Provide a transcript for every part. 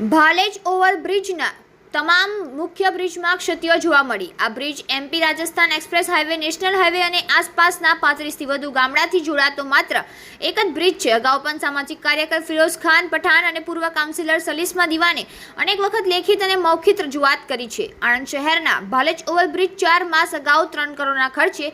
ભાલેજ ઓવરબ્રિજના તમામ મુખ્ય બ્રિજમાં ક્ષતિઓ જોવા મળી. આ bridge MP Rajasthan express highway, national highway અને આસપાસના પાંત્રીસથી વધુ ગામડાથી જોડાતો માત્ર એક જ બ્રિજ છે. અગાઉ પણ સામાજિક કાર્યકર ફિરોઝ ખાન પઠાણ અને પૂર્વ કાઉન્સિલર સલીસમા દિવાને અનેક વખત લેખિત અને મૌખિત રજૂઆત કરી છે. આણંદ શહેરના ભાલેજ ઓવરબ્રિજ ચાર માસ અગાઉ ત્રણ કરોડના ખર્ચે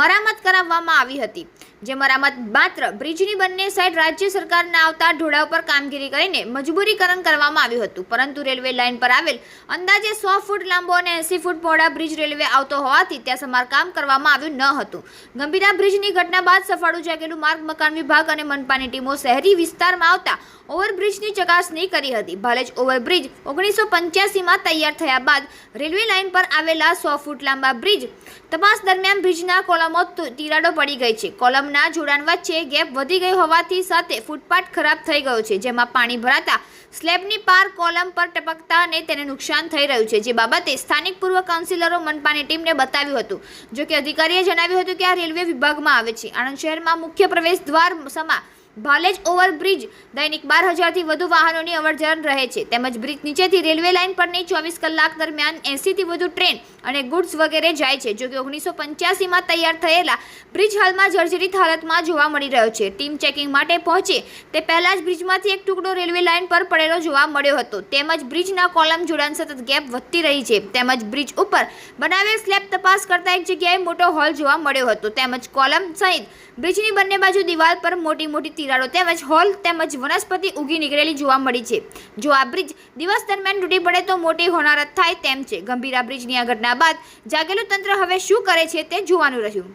મરામત કરાવવામાં આવી હતી, જે મરામત માત્ર બ્રિજની બંને સાઈડ રાજ્ય સરકારના આવતા ઢોળા ઉપર કામગીરી કરીને મજબૂરીકરણ કરવામાં આવ્યું હતું. પરંતુ રેલવે લાઇન પર આવેલ અંદાજે સો ફૂટ લાંબો અને એંસી ફૂટ પહોળા બ્રિજ રેલવે આવતો હોવાથી ત્યાં સમારકામ કરવામાં આવ્યું ન હતું. ગંભીરા બ્રિજની ઘટના બાદ સફાળું જાગેલું માર્ગ, મકાન વિભાગ અને મનપાની ટીમો શહેરી વિસ્તારમાં આવતા ઓવરબ્રિજની ચકાસણી કરી હતી. ભાલેજ ઓવરબ્રિજ ઓગણીસો પંચ્યાસીમાં તૈયાર થયા બાદ રેલવે લાઇન પર આવેલા સો ફૂટ લાંબા બ્રિજ તપાસ દરમિયાન બ્રિજના કોલમો તિરાડો પડી ગઈ છે. કોલમના જોડાણ વચ્ચે ગેપ વધી ગઈ હોવાથી સાથે ફૂટપાથ ખરાબ થઈ ગયો છે, જેમાં પાણી ભરાતા સ્લેબની પાર કોલમ પર ટપકતા અને તેને નુકસાન થઈ રહ્યું છે. જે બાબતે સ્થાનિક પૂર્વ કાઉન્સિલરો મનપાની ટીમને બતાવ્યું હતું. જો કે અધિકારીએ જણાવ્યું હતું કે આ રેલવે વિભાગમાં આવે છે. આણંદ શહેરમાં મુખ્ય પ્રવેશ દ્વાર સમા ભાલેજ ઓવરબ્રિજ દૈનિક બાર હજારથી વધુ વાહનોની અવરજવર રહે છે. તેમજ બ્રિજ નીચેથી રેલવે લાઇન પરની ચોવીસ કલાક દરમિયાન એંસીથી વધુ ટ્રેન અને ગુડ્સ વગેરે જાય છે જો કે ઓગણીસો પંચ્યાસીમાં તૈયાર થયેલા બ્રિજ હાલમાં જર્જરિત હાલતમાં જોવા મળી રહ્યો છે. ટીમ ચેકિંગ માટે પહોંચે તે પહેલાં જ બ્રિજમાંથી એક ટુકડો રેલવે લાઇન પર પડેલો જોવા મળ્યો હતો. તેમજ બ્રિજના કોલમ જોડાણ સતત ગેપ વધતી રહી છે. તેમજ બ્રિજ ઉપર બનાવેલ સ્લેબ તપાસ કરતા એક જગ્યાએ મોટો હોલ જોવા મળ્યો હતો. તેમજ કોલમ સહિત બ્રિજની બંને બાજુ દિવાલ પર મોટી મોટી તિરાડો તેમજ હોલ તેમજ વનસ્પતિ ઉગી નીકળેલી જોવા મળી છે. જો આ બ્રિજ દિવસ દરમિયાન તૂટી પડે તો મોટી હોનારત થાય તેમ છે. ગંભીરા બ્રિજની આ ઘટના બાદ જાગેલું તંત્ર હવે શું કરે છે તે જોવાનું રહ્યું.